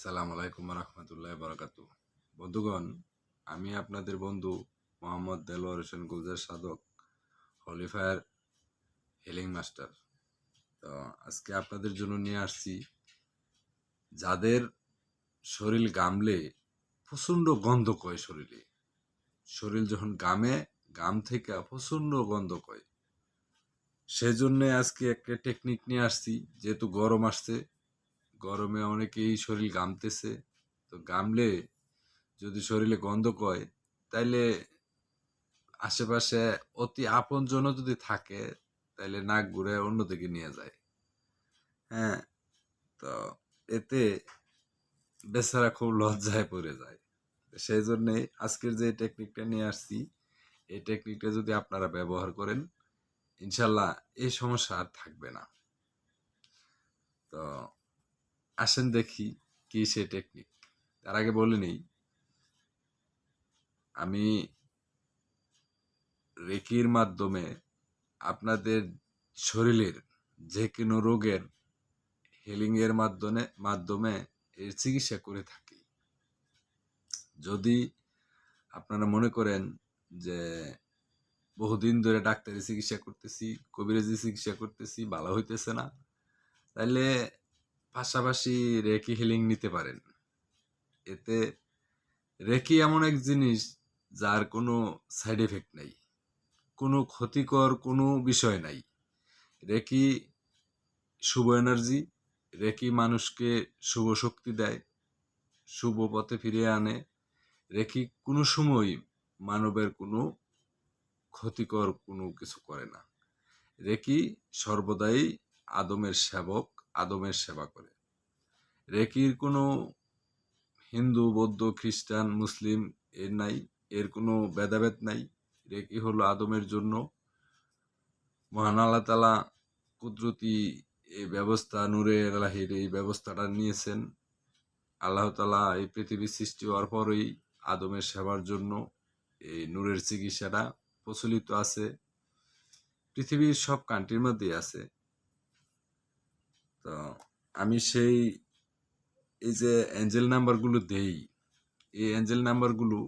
আসসালামু আলাইকুম রহমতুল্লাহ বরকাত বন্ধুগণ, আমি আপনাদের বন্ধু মোহাম্মদ দেলোয়ার হোসেন গুলজার সাধক হলিফায়ার হিলিং মাস্টার তো আজকে আপনাদের জন্য নিয়ে আসছি, যাদের শরীর গামলে প্রচণ্ড গন্ধ কয় শরীরে। শরীর যখন গামে, গাম থেকে প্রচণ্ড গন্ধ কয়। সেজন্য আজকে একটা টেকনিক নিয়ে আসছি, যেহেতু গরম আসছে গরমে অনেকেই শরীর গামতেছে তো গামলে যদি শরীরে গন্ধ কয়, তাইলে আশেপাশে অতি আপনজন যদি থাকে, তাইলে নাক ঘুরে অন্যদিকে নিয়ে যায়। হ্যাঁ তো এতে বেচারা খুব লজ্জায় পড়ে যায়। সেই জন্যে আজকের যে টেকনিকটা নিয়ে আসছি, এই টেকনিকটা যদি আপনারা ব্যবহার করেন, ইনশাল্লাহ এই সমস্যা আর থাকবে না। তো আসেন দেখি কি সে টেকনিক তার আগে বলে নেই। আমি রেকির মাধ্যমে আপনাদের শরীরের যে কোনো রোগের হিলিং এর মাধ্যমে মাধ্যমে এর চিকিৎসা করে থাকি। যদি আপনারা মনে করেন যে বহুদিন ধরে ডাক্তারি চিকিৎসা করতেছি, কবিরাজি চিকিৎসা করতেছি, ভালো হইতেছে না তাহলে পাশাপাশি রেকি হিলিং নিতে পারেন। এতে রেকি এমন এক জিনিস যার কোনো সাইড এফেক্ট নাই। কোনো ক্ষতিকর কোনো বিষয় নাই। রেকি শুভ এনার্জি রেকি মানুষকে শুভ শক্তি দেয়, শুভ পথে ফিরিয়ে আনে। রেকি কোনো সময় মানবের কোনো ক্ষতিকর কোনো কিছু করে না। রেকি সর্বদাই আদমের সেবক আদমের সেবা করে। রেকির কোনো হিন্দু, বৌদ্ধ, খ্রিস্টান, মুসলিম এর নাই, এর কোনো ভেদাভেদ নাই। রেকি হলো আদমের জন্য। মহান আল্লাহ তালা কুদরতি এই ব্যবস্থা, নূরে আল্লাহির এই ব্যবস্থাটা নিয়েছেন। আল্লাহ তালা এই পৃথিবী সৃষ্টি হওয়ার পরেই আদমের সেবার জন্য এই নূরের চিকিৎসাটা প্রচলিত আছে। পৃথিবীর সব কান্ট্রির মধ্যেই আছে। আমি সেই, এই যে অ্যাঞ্জেল নাম্বারগুলো দেই, এই অ্যাঞ্জেল নাম্বারগুলো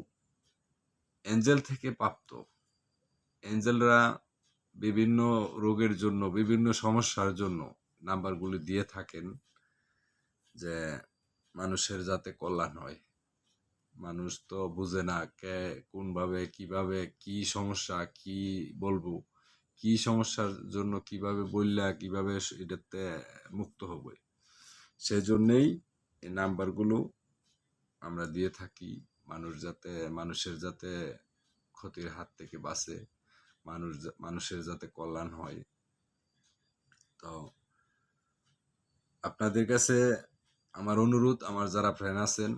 অ্যাঞ্জেল থেকে প্রাপ্ত। অ্যাঞ্জেলরা বিভিন্ন রোগের জন্য, বিভিন্ন সমস্যার জন্য নাম্বারগুলি দিয়ে থাকেন যে মানুষের যাতে কল্যাণ হয়। মানুষ তো বুঝে না কে, কোনভাবে, কীভাবে, কি সমস্যা, কি বলব, কি সমস্যার জন্য কীভাবে বললা, কীভাবে এটাতে মুক্ত হবে। সেই জন্যেই এই নাম্বারগুলো আমরা দিয়ে থাকি। মানুষ যাতে, মানুষের যাতে ক্ষতির হাত থেকে বাঁচে, মানুষ মানুষের যাতে কল্যাণ হয়। তো আপনাদের কাছে আমার অনুরোধ, আমার যারা ফ্রেন্ড আছেন,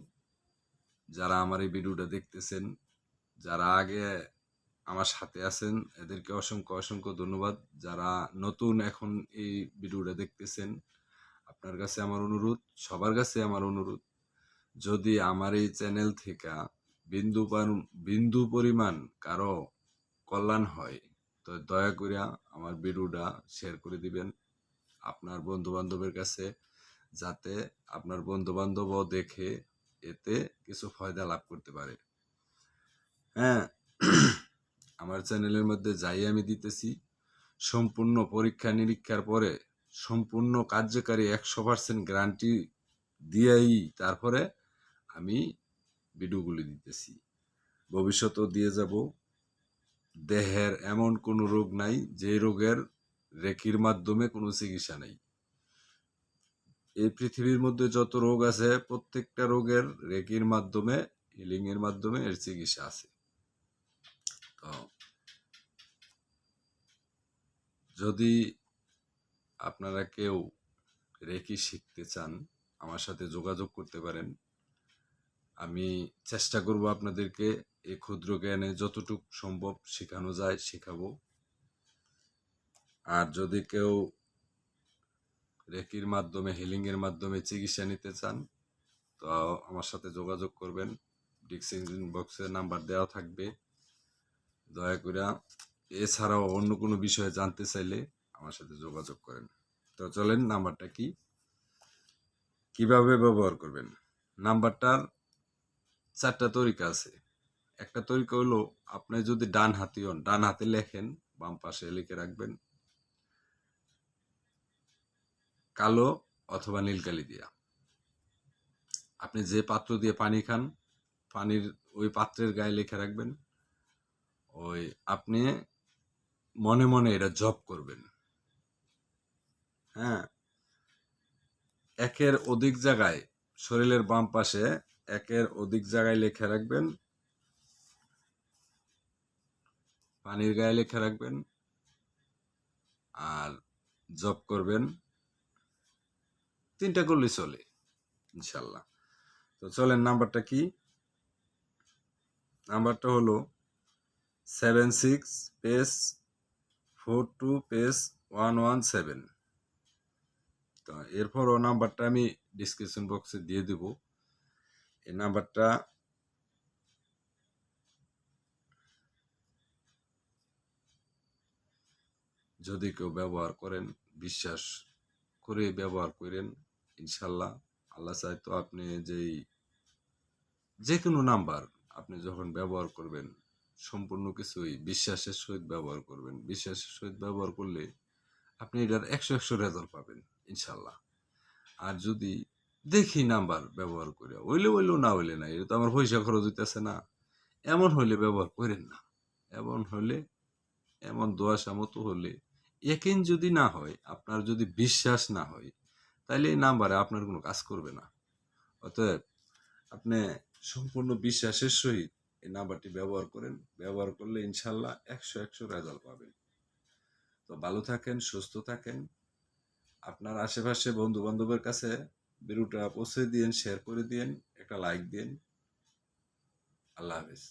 যারা আমার এই ভিডিওটা দেখতেছেন, যারা আগে আমার সাথে আছেন, এদেরকে অসংখ্য অসংখ্য ধন্যবাদ। যারা নতুন এখন এই ভিডিওটা দেখতেছেন আপনার কাছে আমার অনুরোধ, সবার কাছে আমার অনুরোধ, যদি আমার এই চ্যানেল থেকে বিন্দু বিন্দু পরিমাণ কারও কল্যাণ হয়, তো দয়া করে আমার ভিডিওটা শেয়ার করে দিবেন। আপনার বন্ধু বান্ধবের কাছে, যাতে আপনার বন্ধু বান্ধবও দেখে এতে কিছু ফায়দা লাভ করতে পারে। হ্যাঁ আমার চ্যানেলের মধ্যে যাই আমি দিতেছি, সম্পূর্ণ পরীক্ষা নিরীক্ষার পরে সম্পূর্ণ কার্যকারী একশো পার্সেন্ট গ্যারান্টি দিয়েই তারপরে আমি ভিডিওগুলি দিতেছি। ভবিষ্যতেও দিয়ে যাব। দেহের এমন কোনো রোগ নাই যে রোগের রেকির মাধ্যমে কোনো চিকিৎসা নেই। এই পৃথিবীর মধ্যে যত রোগ আছে, প্রত্যেকটা রোগের রেকির মাধ্যমে হিলিং এর মাধ্যমে এর চিকিৎসা আছে। তো, যদি আপনারা কেউ রেকি শিখতে চান, আমার সাথে যোগাযোগ করতে পারেন। আমি চেষ্টা করব আপনাদেরকে এই ক্ষুদ্র জ্ঞানে যতটুক সম্ভব শেখানো যায়, শেখাবো। আর যদি কেউ রেকির মাধ্যমে, হিলিংয়ের মাধ্যমে চিকিৎসা নিতে চান, তো আমার সাথে যোগাযোগ করবেন। ডিসক্রিপশন বক্সে নাম্বার দেওয়া থাকবে। দয়া করে এছাড়াও অন্য কোনো বিষয়ে জানতে চাইলে আমার সাথে যোগাযোগ করেন। তো চলেন, নাম্বারটা কি? কীভাবে ব্যবহার করবেন? নাম্বারটার চারটা তরিকা আছে। একটা তরিকা হলো, আপনি যদি ডান হাতি হন, ডান হাতে লেখেন, বাম পাশে লিখে রাখবেন, কালো অথবা নীলকালি দিয়া। আপনি যে পাত্র দিয়ে পানি খান, পানির ওই পাত্রের গায়ে লিখে রাখবেন। ওই আপনি মনে মনে এটা জব করবেন। হ্যাঁ। একের অধিক জায়গায় শরীরের বাম পাশে একের অধিক জায়গায় লেখা রাখবেন। পানির গায়ে লেখা রাখবেন। আর জব করবেন। তিনটা করলে চলে, ইনশাল্লাহ। তো চলেন, নাম্বারটা কি? নাম্বারটা হলো সেভেন সিক্স পেস ফোর টু পেস ওয়ান ওয়ান সেভেন। তো এরপরও নাম্বারটা আমি ডিসক্রিপশন বক্সে দিয়ে দেব। এই নাম্বারটা যদি কেউ ব্যবহার করেন, বিশ্বাস করে ব্যবহার করেন, ইনশাল্লাহ আল্লাহ চাই তো আপনি যেই যে কোনো নাম্বার আপনি যখন ব্যবহার করবেন, সম্পূর্ণ কিছুই বিশ্বাসের সহিত ব্যবহার করবেন। বিশ্বাসের সহিত ব্যবহার করলে আপনি এটার একশো একশো রেজাল্ট পাবেন। ইনশাল্লাহ। আর যদি দেখি নাম্বার ব্যবহার করে হইলে হইলেও না হইলে না, এটা তো আমার পয়সা খরচ হইতেছে না। এমন হইলে ব্যবহার করেন না। এমন হলে এমন দোয়াশা মতো হলে একেন যদি না হয়, আপনার যদি বিশ্বাস না হয় তাহলে এই নাম্বারে আপনার কোনো কাজ করবে না। অতএব আপনি সম্পূর্ণ বিশ্বাসের সহিত এই নাম্বারটি ব্যবহার করেন। ব্যবহার করলে ইনশাল্লাহ একশো একশো রেজাল্ট পাবেন। তো ভালো থাকেন, সুস্থ থাকেন। আপনার আশেপাশে বন্ধু বান্ধবের কাছে ভিডিওটা পৌঁছে দিন শেয়ার করে দিন একটা লাইক দিন আল্লাহ হাফিজ।